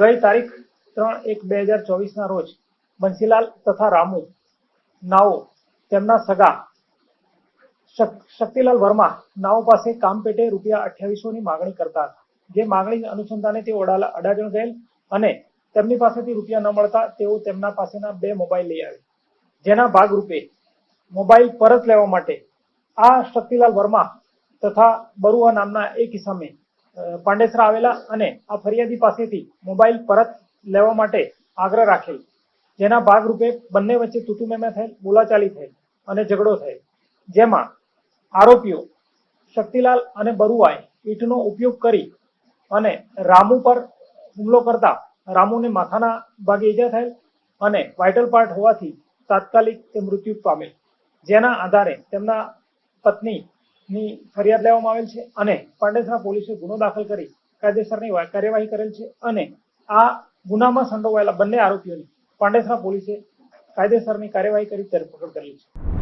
તારીખ ત્રણ એક બે હજાર ચોવીસના રોજ બંસીલાલ તથા રામુ નાઓ તેમના સગા શક- શક્તિલાલ વર્મા નાઓ પાસે કામ પેટે રૂપિયા અઠ્યાવીસો ની માગણી કરતા હતા. જે માગણી અનુસંધાને તે અડાજણ ગયેલ અને તેમની પાસેથી રૂપિયા ન મળતા તેઓ તેમના પાસેના બે મોબાઈલ લઈ આવે જેના ભાગરૂપે મોબાઈલ પરત લેવા માટે આ શક્તિલાલ વર્મા તથા બરુઆ નામના એક ઇસમે પાંડેસરા આવેલા અને આ ફરિયાદી પાસેથી મોબાઈલ પરત લેવા માટે આગ્રહ રાખેલ. જેના ભાગરૂપે બંને વચ્ચે તૂતુમેમે થયેલ બોલાચાલી થયેલ અને ઝઘડો થયેલ. જેમાં આરોપીઓ શક્તિલાલ અને બરુઆએ ઈંટનો ઉપયોગ કરી અને રામુ પર હુમલો કરતા રામુને માથાના ભાગે ઈજા થયેલ અને વાઇટલ પાર્ટ હોવાથી તાત્કાલિક તે મૃત્યુ પામેલ. જેના આધારે તેમના પત્નીની ફરિયાદ લેવામાં આવેલ છે અને પાંડેસરા પોલીસે ગુનો દાખલ કરી કાયદેસરની કાર્યવાહી કરેલ છે અને આ ગુનામાં સંડોવાયેલા બંને આરોપીઓની પાંડેસરા પોલીસે કાયદેસરની કાર્યવાહી કરી ધરપકડ કરેલી છે.